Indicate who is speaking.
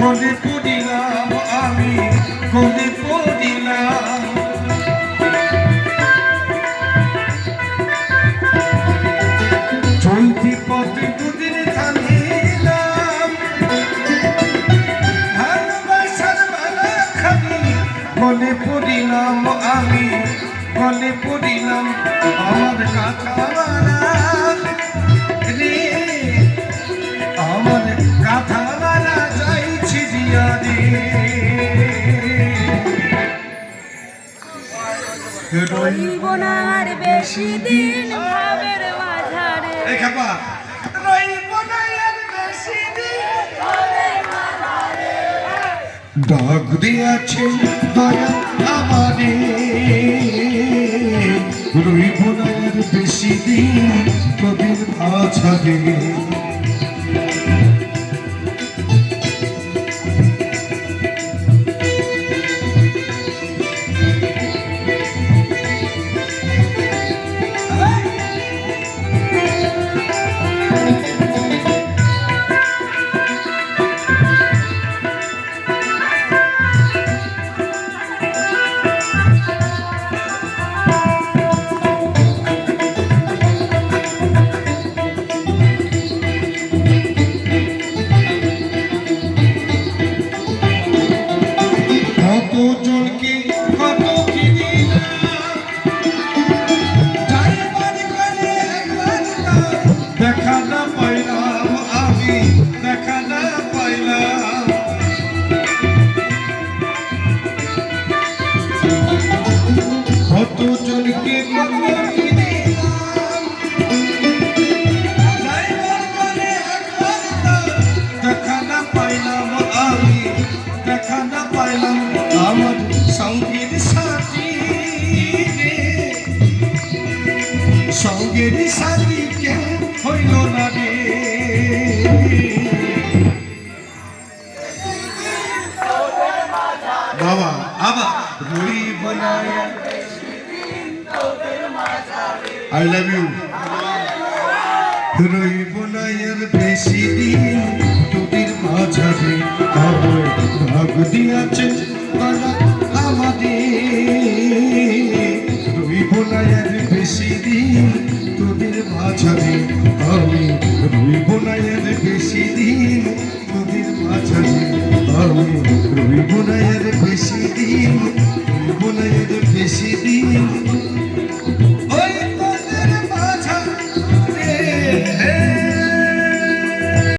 Speaker 1: বলে পড়িলাম আমি বলে পড়িলাম চলতি পথে দুদিন জানিলাম ভালোবাসার বেলা খানি বলে আমার কাঁথা
Speaker 2: রইব না আর বেশি দিন ভাবের মাঝারে।
Speaker 1: এই খাপা। রইব না আর বেশি দিন ডাক দিয়াছে দয়া আমারে। রইব না আর বেশি দিন তোদের আছাড়ে। সঙ্গের সাথী কেউ হইল না রে বাবা আবার রই বনায়। আই লাভ ইউ রইব না আর বেশি দিন তোদের মাঝারে হবে ভাগ দিয়াছে আমাদের। রইব না আর বেশি দিন তোদের মাঝারে, আমি রইব না আর বেশি দিন তোদের মাঝারে, আমি রইব না আর বেশি দিন